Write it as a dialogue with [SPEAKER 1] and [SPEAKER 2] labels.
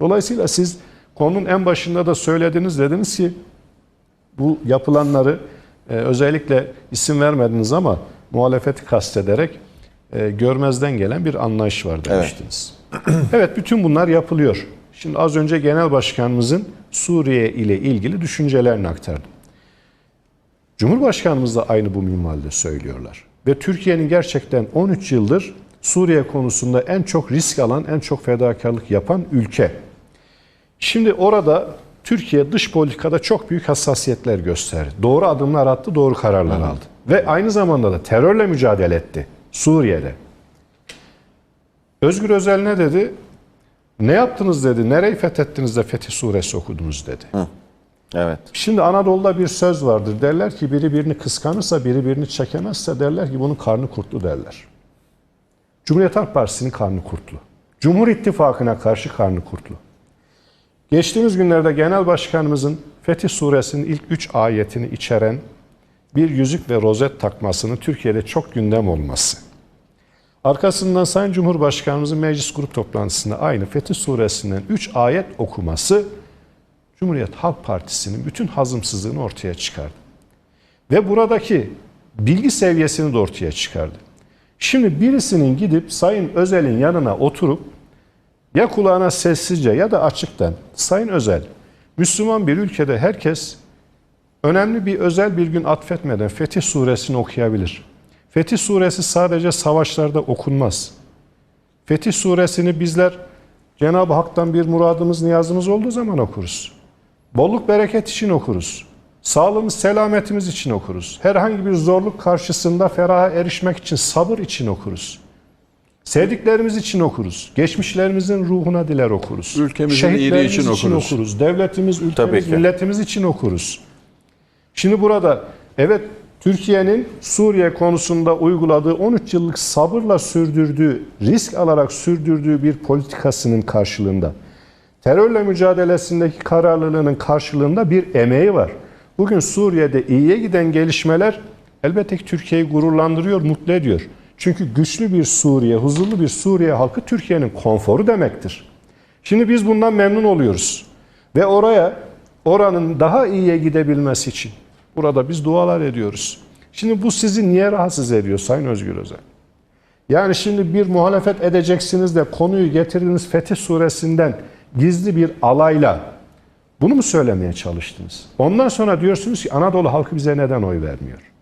[SPEAKER 1] Dolayısıyla siz konunun en başında da söylediniz dediniz ki bu yapılanları e, özellikle isim vermediniz ama muhalefeti kastederek e, görmezden gelen bir anlayış var demiştiniz. Evet. bütün bunlar yapılıyor. Şimdi az önce Genel Başkanımızın Suriye ile ilgili düşüncelerini aktardım. Cumhurbaşkanımız da aynı bu minvalde söylüyorlar. Ve Türkiye'nin gerçekten 13 yıldır Suriye konusunda en çok risk alan, en çok fedakarlık yapan ülke. Şimdi orada Türkiye dış politikada çok büyük hassasiyetler gösterdi. Doğru adımlar attı, doğru kararlar aldı. Ve aynı zamanda da terörle mücadele etti Suriye'de. Özgür Özel ne dedi? Ne yaptınız dedi, nereyi fethettiniz de Fetih Suresi okudunuz dedi.
[SPEAKER 2] Evet.
[SPEAKER 1] Şimdi Anadolu'da bir söz vardır. Derler ki biri birini kıskanırsa, biri birini çekemezse derler ki bunun karnı kurtlu derler. Cumhuriyet Halk Partisi'nin karnı kurtlu. Cumhur İttifakı'na karşı karnı kurtlu. Geçtiğimiz günlerde Genel Başkanımızın Fetih Suresinin ilk üç ayetini içeren bir yüzük ve rozet takmasını Türkiye'de çok gündem olması. Arkasından Sayın Cumhurbaşkanımızın meclis grup toplantısında aynı Fetih Suresi'nden 3 ayet okuması Cumhuriyet Halk Partisi'nin bütün hazımsızlığını ortaya çıkardı. Ve buradaki bilgi seviyesini de ortaya çıkardı. Şimdi birisinin gidip Sayın Özel'in yanına oturup ya kulağına sessizce ya da açıktan Sayın Özel, Müslüman bir ülkede herkes önemli bir özel bir gün atfetmeden Fetih Suresini okuyabilir. Fetih Suresi sadece savaşlarda okunmaz. Fetih Suresini bizler Cenab-ı Hak'tan bir muradımız, niyazımız olduğu zaman okuruz. Bolluk bereket için okuruz. Sağlığımız, selametimiz için okuruz. Herhangi bir zorluk karşısında feraha erişmek için sabır için okuruz. Sevdiklerimiz için okuruz. Geçmişlerimizin ruhuna diler okuruz.
[SPEAKER 3] Ülkemizin iyiliği
[SPEAKER 1] Şehitlerimiz
[SPEAKER 3] için okuruz.
[SPEAKER 1] Devletimiz, ülkemiz, milletimiz için okuruz. Şimdi burada evet Türkiye'nin Suriye konusunda uyguladığı 13 yıllık sabırla sürdürdüğü, risk alarak sürdürdüğü bir politikasının karşılığında terörle mücadelesindeki kararlılığının karşılığında bir emeği var. Bugün Suriye'de iyiye giden gelişmeler elbette ki Türkiye'yi gururlandırıyor, mutlu ediyor. Çünkü güçlü bir Suriye, huzurlu bir Suriye halkı Türkiye'nin konforu demektir. Şimdi biz bundan memnun oluyoruz. Ve oraya, oranın daha iyiye gidebilmesi için burada biz dualar ediyoruz. Şimdi bu sizi niye rahatsız ediyor Sayın Özgür Özel? Yani şimdi bir muhalefet edeceksiniz de konuyu getirdiniz Fetih Suresi'nden gizli bir alayla bunu mu söylemeye çalıştınız? Ondan sonra diyorsunuz ki Anadolu halkı bize neden oy vermiyor?